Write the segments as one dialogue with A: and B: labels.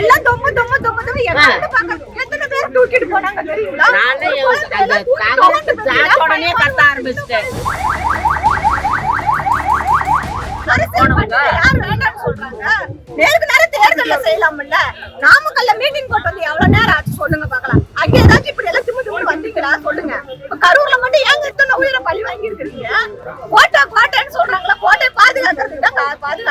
A: எல்லாம் தொம்மு தொம்மு எல்லாம் பார்க்க எத்தனை பேர் தூக்கிட்டு போனாங்க தெரியுங்களா?
B: உடனே கத்த ஆரம்பிச்சிட்டேன்.
A: நேருக்கு நேரம் தேர்தல்ல செய்யலாம்ல. நாமக்கல்ல மீட்டிங் போட்டு வந்து எவ்வளவு நேரம் ஆச்சு சொல்லுங்க பார்க்கலாம் அங்க ஏதாச்சும் இப்படி எல்லாம் திம்மு திம்மு வந்தீங்களா சொல்லுங்க இப்ப கரூர்ல மட்டும் ஏங்க இத்தனை உயிரை பழி வாங்கி இருக்கிறீங்க கோட்டை கோட்டைன்னு சொல்றாங்களா கோட்டை பாதுகாக்கிறதுக்கு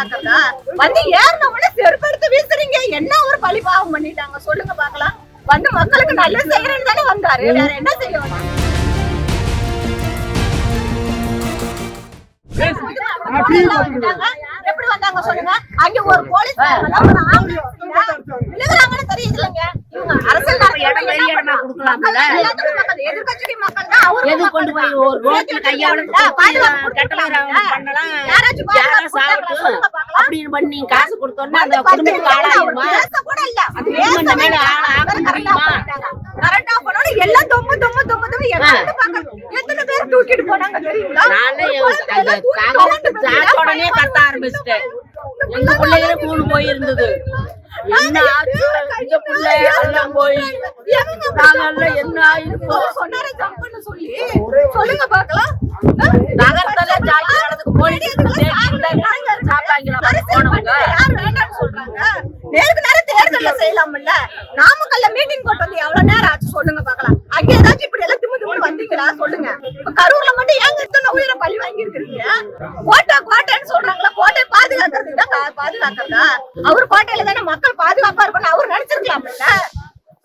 A: பாதுகாக்கிறதா வந்து ஏறின உடனே செருப்படுத்து வீசுறீங்க என்ன ஒரு பழி பாவம் பண்ணிட்டாங்க சொல்லுங்க பார்க்கலாம் வந்து மக்களுக்கு நல்லது செய்யறேன்னு தானே வந்தாரு வேற என்ன செய்ய வந்தாரு? எப்படி வந்தாங்க சொல்லுங்க அங்க ஒரு போலீஸ் விழுகிறாங்கன்னு தெரியுது இல்லைங்க இவங்க அரசியல்
B: இடம் வெளி இடமா கொடுக்கலாம்ல?
A: எதிர்கட்சி மக்கள் தான்
B: எது கொண்டு போய் ஒரு ரோட்ல. அப்படின்னு பண்ணி காசு கொடுத்தோம்னா அந்த குடும்பத்துக்கு ஆளாயிருமா மேல முடியுமா?
A: கரெக்டா எல்லாம் எத்தனை பேர் தூக்கிட்டு போனாங்க தெரியுங்களா?
B: நானே அந்த கத்த ஆரம்பிச்சிட்டேன். எங்க பிள்ளைகள கூடு போயிருந்தது. என்ன ஆச்சு? இந்த பிள்ளை எல்லாம் போய் நாங்கெல்லாம் என்ன ஆயிருப்போம்
A: சொன்னாரே ஜம்ப் பண்ண சொல்லி. சொல்லுங்க பார்க்கலாம்
B: நகரத்துல ஜாக்கி நடந்துக்கு போயிட்டு சாப்பாங்களா போனவங்க
A: யார் வேண்டாம்னு சொல்றாங்க நேருக்கு நேரம் தேர்தல்ல செய்யலாம்ல நாமக்கல்ல மீட்டிங் போட்டு வந்து எவ்வளவு நேரம் ஆச்சு சொல்லுங்க பார்க்கலாம் அங்க ஏதாச்சும் இப்படி எல்லாம் திம்மு திம்மு வந்தீங்களா சொல்லுங்க இப்ப கரூர்ல மட்டும் ஏங்க இத்தனை உயிரை பழி வாங்கி இருக்கிறீங்க கோட்டை கோட்டைன்னு சொல்றாங்களா கோட்டை பாதுகாக்கிறதுக்கு தான் கா- பாதுகாக்கிறதா அவர் கோட்டையில தானே மக்கள் இருக்கணும் அவர் நினைச்சிருக்கலாம்ல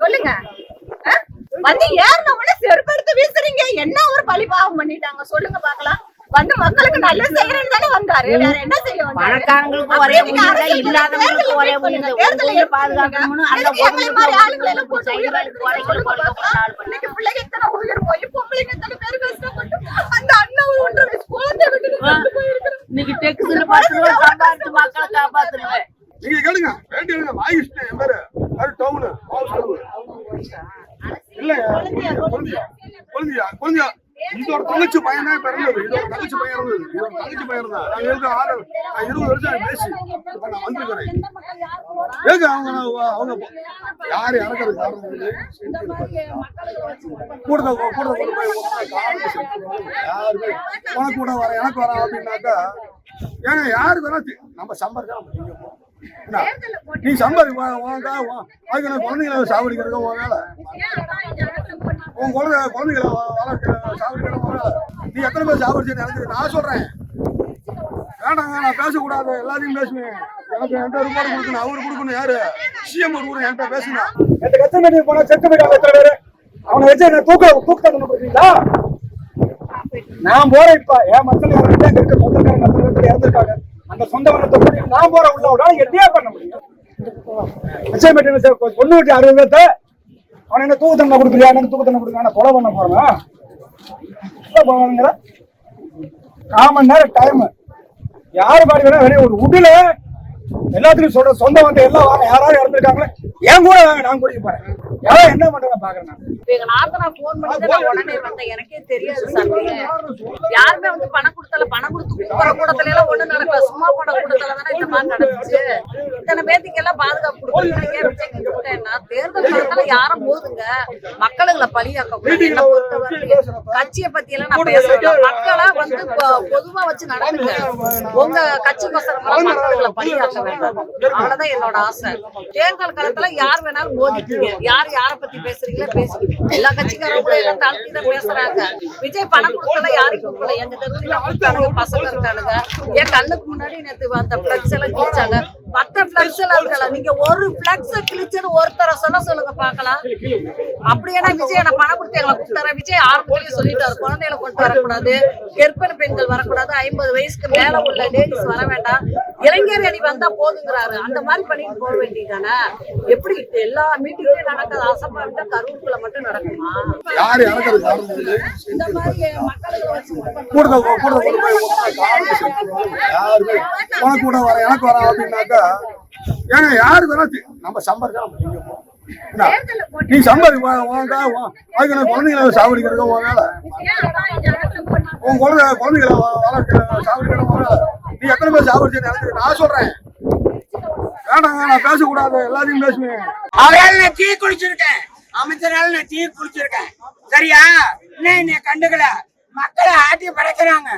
A: சொல்லுங்க? வந்து ஏறின உடனே செருப்படுத்து வீசுறீங்க. என்ன ஒரு பழி பாவம் பண்ணிட்டாங்க? சொல்லுங்க பார்க்கலாம். வந்து மக்களுக்கு நல்லது செய்யறேன்னு தானே வந்தாரு. வேற என்ன செய்ய வந்தாரு?
B: பணக்காரங்களுக்கு ஒரே இல்லாதவங்களுக்கு ஒரே உயிரை பாதுகாக்கணும்னு அந்த
A: மாதிரி ஆளுங்களை எல்லாம் போட்டு. இன்னைக்கு பிள்ளைங்க எத்தனை உயிர் போய் பொம்பளைங்க எத்தனை பேர் கஷ்டப்பட்டு அந்த அண்ணன் குழந்தை போயிருக்கிறாங்க.
B: இன்னைக்கு டெக்ஸ்ல பத்து ரூபா சம்பாதிச்சு மக்களை காப்பாத்துருவேன்
C: நீங்க கேளுங்க வேண்டி எழுங்க வாங்கிட்டு என் பேரு அது டவுனு இல்லையா குழந்தையா குழந்தையா குழந்தையா இதோட தங்கச்சி பையன் தான் பிறந்தது இதோட தங்கச்சி பையன் இருந்தது இதோட தங்கச்சி பையன் தான் ஆறு இருபது வருஷம் பேசி. இப்போ நான் வந்திருக்கிறேன் ஏங்க அவங்க அவங்க யார் இறக்குறது காரணம் கூட்டத்தை கூடத கூடத கொண்டு போய் விட்டா யாருமே உனக்கு கூட வர எனக்கு வர அப்படின்னாக்கா ஏங்க யாருக்கு வேணா நம்ம சம்பாதிக்கலாம் நீங்க நீ சம்பாதி உனக்கா அதுக்கு நான் குழந்தைங்களை சாவடிக்கிறதுக்கு உன் வேலை. உன் குழந்தை குழந்தைகளை வ- வளர்க்க சாவடிக்கிற நீ எத்தனை பேர் சாவடிச்சு எனக்கு நான் சொல்றேன். வேண்டாங்க நான் பேசக்கூடாது. எல்லாத்தையும் பேசுவேன். எனக்கு என்கிட்ட ரிப்போர்ட் கொடுக்கணும். அவரு கொடுக்கணும் யாரு? சிஎம் கொடுக்கணும் என்கிட்ட பேசுங்க
D: எந்த கட்சி மீட்டிங் போனா செத்து போயிட்டாங்க எத்தனை பேரு? அவனை வச்சு என்ன தூக்க தூக்க தண்டனை நான் போறேன் இப்ப. என் மக்கள் இருக்க சொந்தக்காரங்க மக்கள் பேர் இறந்துருக்காங்க. அந்த சொந்த வனத்தை கூட்டி நான் போற உள்ள விட எப்படியா பண்ண முடியும். கட்சி சார் பொண்ணு விட்டு அறுபது பேர்த்த? அவனை என்ன தூக்க தண்டனை கொடுக்கலையா? எனக்கு தூக்க தண்டனை கொடுக்குறா கொலை பண்ண போறேன்? காமன் நேரம் டைம் யாரு பாடி வேணா வெளியே ஒரு உடல எல்லாத்துலயும் சொல்ற சொந்த வந்த எல்லாம் வாங்க. யாராவது இறந்துருக்காங்களே என் கூட வாங்க நான் கூட்டிட்டு போறேன். யாரும் என்ன பண்றாங்க பாக்குறேன் நான்.
B: எங்க நாத்தனா போன் பண்ணி நான் உடனே வந்தேன். எனக்கே தெரியாது சாமி யாருமே வந்து பணம் கொடுத்தல பணம் கொடுத்து கூப்பிட கூடத்துல எல்லாம் ஒண்ணு நடக்கல. சும்மா போட கூடத்துல தானே இந்த மாதிரி நடந்துச்சு. இத்தனை பேத்துக்கு எல்லாம் பாதுகாப்பு கொடுக்குறீங்க தேர்தல் காலத்துல யாரும் போதுங்க. மக்களுங்களை பலியாக்க கூடாது என்னை கட்சியை பத்தி எல்லாம் நான் பேசல மக்களை வந்து பொதுவா வச்சு நடந்துங்க. உங்க கட்சிக்கோசரம் எல்லாம் மக்களுங்களை பலியாக்க வேண்டாம். அவ்வளவுதான் என்னோட ஆசை. தேர்தல் காலத்துல யார் வேணாலும் மோதிக்கீங்க யார் யார பத்தி பேசுறீங்களோ பேசுறீங்க எல்லா கட்சிக்காரங்களும் எல்லாம் தாழ்த்தி தான் பேசுறாங்க. விஜய் பணம் கொடுக்கல யாரையும் கொடுக்கல. எங்க தெருவுல கொடுத்தாங்க பசங்க இருக்கானுங்க. என் கண்ணுக்கு முன்னாடி நேத்து அந்த பிளக்ஸ் எல்லாம் கிழிச்சாங்க. மத்த பிளக்ஸ் எல்லாம் இருக்கல நீங்க ஒரு பிளக்ஸ் கிழிச்சுன்னு ஒருத்தரை சொல்ல சொல்லுங்க பாக்கலாம் அப்படியே விஜய் நான் பணம் கொடுத்து எங்களை கொடுத்தாரு விஜய் ஆரம்பத்திலேயே சொல்லிட்டாரு. குழந்தைகளை கொண்டு வரக்கூடாது. கர்ப்பிணி பெண்கள் வரக்கூடாது. ஐம்பது வயசுக்கு மேல உள்ள லேடிஸ் வர வேண்டாம். இளைஞர் அணி வந்தா போதுங்கிறாரு. அந்த மாதிரி பண்ணிட்டு போக வேண்டியதானே? எப்படி எல்லா மீட்டிங்லயும் நடக்காத? ஆசைப்பட்டா கரூருக்குள்ள மட்டும் நடக்குமா. இந்த மாதிரி
C: விட்டா உனக்கு கூட வர எனக்கு வர அப்படின்னாக்கா ஏங்க யாருக்கு வேணா நம்ம போ. என்ன? நீ சம்பாதி உனக்கா அதுக்கு நான் குழந்தைங்களை சாவடிக்கிறதுக்கு உன் வேலை. உன் குழந்தை குழந்தைகளை வ- சாவடிக்கிற வேலை. நீ எத்தனை பேர் சாவடிச்சு எனக்கு நான் சொல்றேன். வேண்டாம் நான் பேசக்கூடாது. எல்லாத்தையும் பேசுவேன்.
E: அவரால் நான் டீ குடிச்சிருக்கேன். அமைச்சரால் நான் டீ குடிச்சிருக்கேன். சரியா? என்ன என்னை கண்டுக்கல? மக்களை ஆட்டி படைக்கிறாங்க.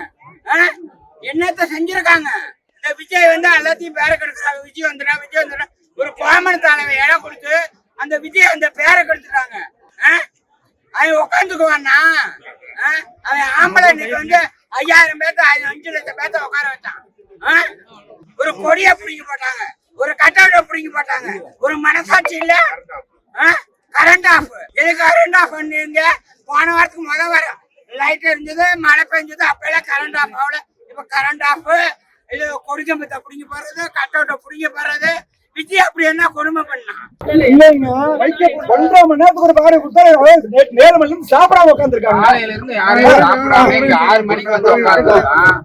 E: என்னத்த செஞ்சிருக்காங்க? இந்த விஜய் வந்து எல்லாத்தையும் பேர கெடுக்கிறாங்க. விஜய் வந்துடா விஜய் வந்துடா ஒரு கோமன தலைவன் இடம் கொடுத்து அந்த விஜய் அந்த பேரை கெடுத்துட்டாங்க. ஆ? அவன் உட்காந்துக்குவான்னா ஆ? அவன் ஆம்பளை இன்னைக்கு வந்து ஐயாயிரம் பேர்த்த அஞ்சு லட்சம் பேர்த்த உட்கார வச்சான். ஆ? ஒரு கொடியை பிடிங்கி போட்டாங்க. ஒரு கட்டவுட்டை பிடிங்கி போட்டாங்க. ஒரு மனசாட்சி இல்ல? கரண்ட் ஆஃப் எது கரண்ட் ஆஃப் பண்ணீங்க போன வாரத்துக்கு முத வாரம். லைட் இருந்தது மழை பெஞ்சது அப்பெல்லாம் கரண்ட் ஆஃப் ஆகல. இப்ப கரண்ட் ஆஃப் இது கொடிக்கம்பத்தை பிடிங்கி போடுறது கட்டவுட்டை பிடிங்கி போடுறது விஜய் அப்படி என்ன கொடுமை பண்ணான்
D: இல்லைங்க ஒன்றரை மணி நேரத்துக்கு ஒரு பாடு கொடுத்தா நேரு மணி நேரம் சாப்பிடாம உட்காந்துருக்காங்க
F: காலையில இருந்து யாரையும் சாப்பிடாம இங்க ஆறு மணிக்கு வந்து உட்கார்ந்துருக்கான்.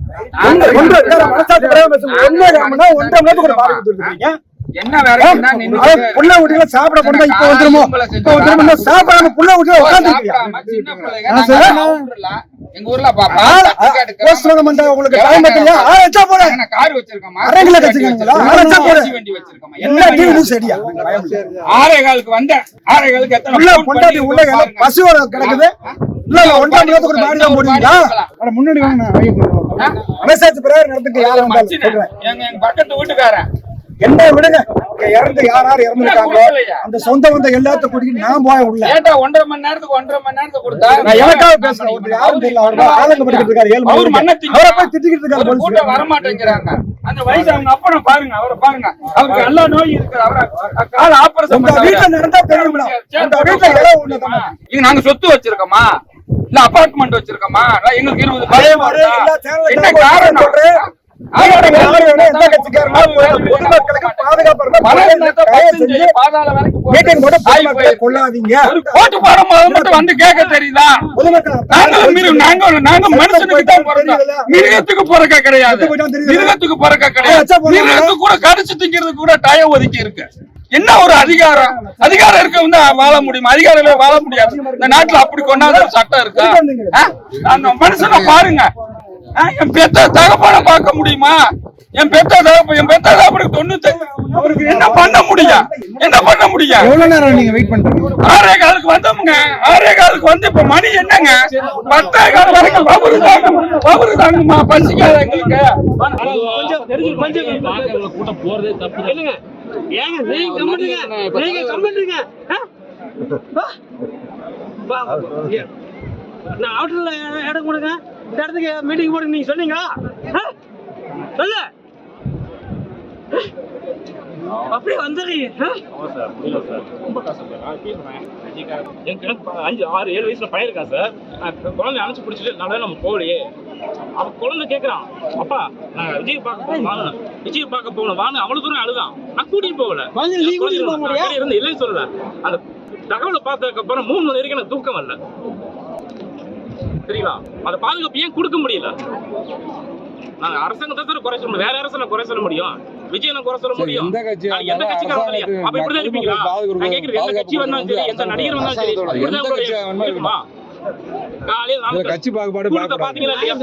D: ஒன்றரை மணி நேரம் ஒன்றரை மணி நேரத்துக்கு ஒரு பாடு கொடுத்துருக்கீங்க.
F: என்ன வேலைக்கு தான் நின்னுட்டு
D: அவன் புள்ள வீட்டுல சாப்பிட போனா இப்ப வந்துருமோ? இப்ப வந்துருமோ? சாப்பிடாம புள்ள
F: எங்க ஊர்ல பாப்பா
D: போஸ்ட் பண்ற உங்களுக்கு டைம்
F: கார் வச்சிருக்கோமா வண்டி வச்சிருக்கோமா
D: டிவி சரியா?
F: ஆறே காலுக்கு வந்த ஆறே காலுக்கு எத்தனை
D: உள்ள பொண்டாட்டி உள்ள. பசு வர கிடக்குது? இல்ல இல்ல ஒன்றாம் நேரத்துக்கு ஒரு பாடி தான் போடுவீங்களா அட முன்னாடி வாங்க பிரகாரம் நடந்துக்க யாரும் வந்தாலும்
F: மச்சினன்,
D: சொல்றேன்.
F: எங்க எங்க பக்கத்து வீட்டுக்காரன்.
D: என்ன விடுங்க. இறந்து யார் யார் இறந்துருக்காங்களோ அந்த சொந்த வந்த எல்லாத்தையும் கூட்டிட்டு நான் போய் உள்ள.
F: ஒன்றரை மணி நேரத்துக்கு ஒன்றரை மணி நேரத்துக்கு கொடுத்தா?
D: நான் எனக்காக பேசுறேன். ஒருத்தர் யாரும் தெரியல அவர் ஆளுங்க படிக்கிட்டு இருக்காரு. ஏழு மணி. அவரை போய் திட்டிக்கிட்டு இருக்காரு
F: ஒரு கூட்டம் வர மாட்டேங்கிறாங்க. அந்த வயசு அவங்க அப்பனை பாருங்க அவரை பாருங்க. அவருக்கு எல்லா நோய் இருக்கு. அவரை கால ஆபரேஷன்
D: உங்க வீட்டுல நடந்தா தெரியுங்களா உங்க வீட்டுல இடம் ஒண்ணுதானே
F: இங்க நாங்க சொத்து வச்சிருக்கோமா? இல்ல அபார்ட்மெண்ட் வச்சிருக்கோமா? எங்களுக்கு இருபது
D: சேனல்ல
F: என்ன காரணம்?
D: கொள்ளாதீங்க.
F: போடும் போது மட்டும் வந்து கேட்க தெரியுதா?
D: பொதுமக்களை
F: நாங்க நாங்க மனுஷனுக்கு தான் பிறந்தோம். மிருகத்துக்கு பிறக்க கிடையாது? மிருகத்துக்கு பிறக்க கிடையாது. மிருகத்துக்கு கூட கடிச்சு திங்கிறதுக்கு கூட டயம் ஒதுக்கி இருக்கு. என்ன ஒரு அதிகாரம்? அதிகாரம் இருக்க வந்து வாழ முடியும்? அதிகாரமே வாழ முடியாது. இந்த நாட்டுல அப்படி கொண்டாத சட்டம் இருக்கா? மனுஷனை பாருங்க? என் பெத்த தகப்பனை பார்க்க முடியுமா? என் பெத்த தகப்ப என் பெத்த தகப்பனுக்கு தொண்ணூத்தி அவருக்கு என்ன பண்ண முடியும் என்ன பண்ண முடியும்
D: எவ்வளவு நேரம் நீங்க வெயிட் பண்றீங்க?
F: ஆறே காலுக்கு வந்தோமுங்க. ஆறே காலுக்கு வந்து இப்ப மணி என்னங்க? பத்தே கால் வரைக்கும் பபுரு தாங்க பபுரு தாங்கம்மா பசிக்காத எங்களுக்கு?
G: கூட்டம் போறதே தப்பு இல்லைங்க ஏங்க நீங்க கம்மிட்டுங்க நீங்க கம்மிட்டுங்க நான் அவுட்டர்ல இடம் கொடுங்க. இந்த இடத்துக்கு மீட்டிங் போடுங்க நீங்க சொன்னீங்களா? சொல்லு. அப்படியே வந்துடுறீங்க
H: அஞ்சு ஆறு ஏழு வயசுல பையன் இருக்கான் சார்? நான் குழந்தை அணைச்சு பிடிச்சிட்டு நல்லா நம்ம போகலையே. அவன் குழந்தை கேட்கறான் அப்பா நான் விஜய் பார்க்க போகணும் வாங்க. விஜய் பார்க்க போகணும். வாங்க அவ்வளவு தூரம் அழுதான். நான் கூட்டிட்டு போகல? நான் இருந்து இல்லைன்னு சொல்லல. அந்த தகவலை பார்த்ததுக்கு அப்புறம் மூணு மணி வரைக்கும் எனக்கு தூக்கம் வரல. சரிங்களா? அந்த பாதுகாப்பு ஏன் கொடுக்க முடியல? நாங்க அரசாங்கத்தை சார் குறை சொல்ல முடியும் வேற அரசு குறை சொல்ல முடியும்? விஜய் குறை சொல்ல முடியும்?
I: எந்த
H: நாளைக்கு எந்த? அப்ப இப்படிதான் இருப்பீங்களா? நான் எந்த கட்சி வந்தாலும் சரி எந்த நடிகர் வந்தாலும் சரி இப்படிதான் இருக்குமா? காலையில
I: கட்சி பாகுபாடு.
H: பாத்தீங்களா இல்லையா?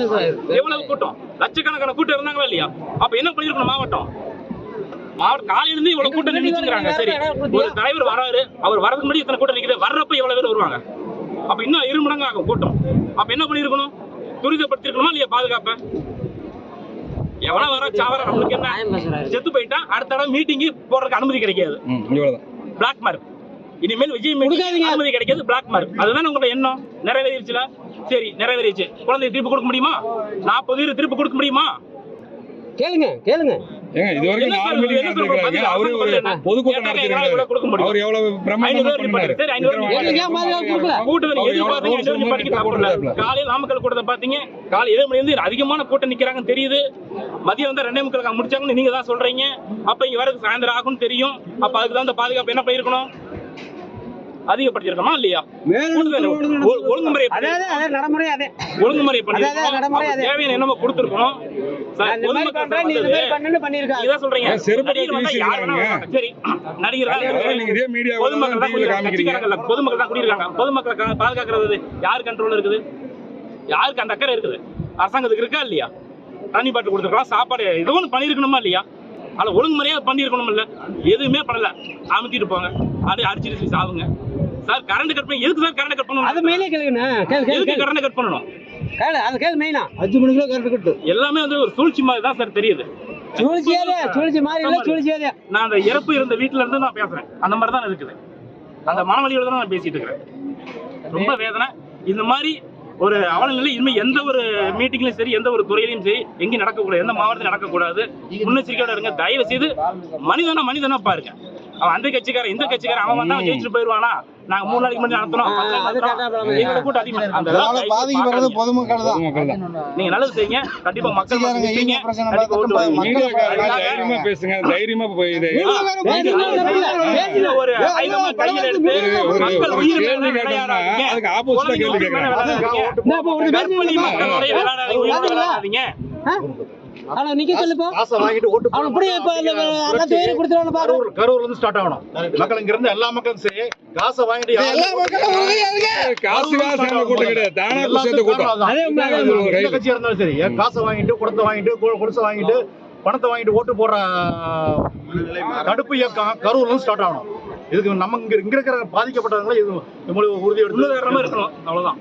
H: எவ்வளவு கூட்டம்? லட்சக்கணக்கான கூட்டம் இருந்தாங்களா இல்லையா? அப்ப என்ன பண்ணிருக்கணும் மாவட்டம்? மாவட்டம் காலையில இருந்து இவ்வளவு கூட்டம் நின்னுச்சுங்கிறாங்க சரி. ஒரு தலைவர் வராரு அவர் வரதுக்கு முன்னாடி இத்தனை கூட்டம் நிக்குது வர்றப்ப எவ்வளவு பேர் வருவாங்க. அப்ப இன்னும் இரு மடங்கு ஆகும் கூட்டம். அப்ப என்ன பண்ணிருக்கணும்? துரிதப்படுத்திருக்கணுமா இல்லையா பாதுகாப்ப? எவனா வர சாவர நம்மளுக்கு என்ன? செத்து போயிட்டா அடுத்த தடவை மீட்டிங் போறதுக்கு அனுமதி கிடைக்காது. பிளாக் மார்க் இனிமேல் விஜய் அனுமதி கிடைக்காது பிளாக் மார்க் அதுதான் உங்களோட எண்ணம்? நிறைவேறிச்சுல சரி நிறைவேறிச்சு குழந்தைய திருப்பி கொடுக்க முடியுமா? நாற்பது பேர் திருப்பி கொடுக்க முடியுமா?
G: கேளுங்க கேளுங்க.
I: ஏங்க இது வரைக்கும் நாலு
H: சொல்றது?
I: நடத்திருக்காங்க அவரு ஒரு? பொதுக்கூட்டம். நடத்திருக்காரு அவர் எவ்வளவு பிரம்மாண்டமா பண்ணாரு.
H: காலையில் நாமக்கல் கூட்டத்தை பாத்தீங்க காலை ஏழு மணி இருந்து அதிகமான கூட்டம் நிக்கிறாங்கன்னு தெரியுது. மதியம் வந்து ரெண்டே முக்கால் முடிச்சாங்கன்னு நீங்க தான் சொல்றீங்க. அப்ப இங்க வரது சாயந்தரம் ஆகும்னு தெரியும். அப்ப அதுக்கு தான் இந்த பாதுகாப்பு என்ன பண்ணிருக்கணும் அதிகப்படுத்திருக்கணுமா இல்லையா? ஒழுங்குமுறை
G: நடைமுறை அதே.
H: ஒழுங்குமுறை. பண்ணிருக்கணும் தேவையான என்னமோ கொடுத்துருக்கணும் பொதுமக்கள் பாதுகாக்கிறது யார் கண்ட்ரோல் இருக்குது? யாருக்கு அந்த அக்கறை இருக்குது? அரசாங்கத்துக்கு இருக்கா இல்லையா? தண்ணி பாட்டில் கொடுத்துருக்கலாம் சாப்பாடு ஏதோ ஒன்று பண்ணியிருக்கணுமா இல்லையா? அதில் ஒழுங்கு முறையாக பண்ணியிருக்கணும் இல்ல எதுவுமே பண்ணல. அமுத்திட்டு போங்க. அப்படியே அடிச்சிட்டு சாவுங்க. சார் கரண்ட் கட் பண்ணி எதுக்கு சார் கரண்ட் கட்
G: அது
H: பண்ணணும்
G: மெயினே கேளுங்கண்ணா கேளு கேளு
H: எதுக்கு கரண்ட் கட் பண்ணணும்?
G: கேளு அது கேளு மெயினா அஞ்சு மணிக்குள்ள கரெக்ட் கட்டு
H: எல்லாமே வந்து ஒரு சூழ்ச்சி மாதிரி தான் சார் தெரியுது.
G: சுழிச்சியாதே சுழிச்சி மாதிரி இல்ல சுழிச்சியாதே
H: நான் அந்த இறப்பு இருந்த வீட்டுல இருந்து நான் பேசுறேன். அந்த மாதிரி தான் இருக்குது. அந்த மனவழியோட தான் நான் பேசிட்டு இருக்கிறேன். ரொம்ப வேதனை. இந்த மாதிரி ஒரு அவலநிலை இனிமே எந்த ஒரு மீட்டிங்லயும் சரி எந்த ஒரு துறையிலையும் சரி எங்கேயும் நடக்கக்கூடாது எந்த மாவட்டத்திலும் நடக்கக்கூடாது. முன்னெச்சரிக்கையோட இருங்க தயவு செய்து மனிதனா மனிதனா பாருங்க. அவன் அந்த கட்சிக்காரன் இந்த கட்சிக்காரன் அவன் வந்தா ஜெயிச்சுட்டு போயிருவானா நாங்க மூணு நாளைக்கு முன்னாடி நடத்தணும் எங்களோட கூட்டம் அதிகமா அந்த இதெல்லாம் தயவு செய்து
J: பாதிக்கப்படுறது. பொதுமக்கள் தான்.
H: நீங்க நல்லது செய்யுங்க. கண்டிப்பா மக்கள்
I: தைரியமா பேசுங்க. தைரியமா போய்
H: ஒரு கையில எடுத்து மக்கள் உயிர்
I: கேள்வி கேட்டோம்னா. அதுக்கு ஆப்போசிட்டா கேள்வி கேட்கறாங்க
H: விளையாடாதீங்க.
G: இந்த அப்ப ஒரு
H: கர்ப்பிணி
G: பேசுங்க
H: மக்களோட விளையாடாதீங்க, உயிரோட விளையாடாதீங்க.
G: ஆனா நிக்க சொல்லுப்பா.
K: காசை வாங்கிட்டு ஓட்டு
G: அவன் அப்படியே இப்ப அந்த
K: கரூர்ல இருந்து ஸ்டார்ட் ஆகணும். மக்கள் இங்க இருந்து எல்லா மக்களும் சரி காசை வாங்கிட்டு யாரும்
I: காசுக்காக சேர்ந்த கூட்டம் கிடையாது. தானா போய் சேர்ந்த கூட்டம்
G: அதே உண்மை, அதே
I: அது ஒரு
K: எந்த
I: ரைடு.
K: கட்சியா இருந்தாலும் சரி ஏன் காசை வாங்கிட்டு குடத்தை வாங்கிட்டு குடிசை வாங்கிட்டு பணத்தை வாங்கிட்டு ஓட்டு போடுற தடுப்பு இயக்கம் கரூர்ல இருந்து ஸ்டார்ட் ஆகணும். இதுக்கு நம்ம இங்க இங்க இருக்கிற பாதிக்கப்பட்டவங்களை இது உறுதி
H: முன்னுதாரணமா இருக்கணும். அவ்வளவுதான்.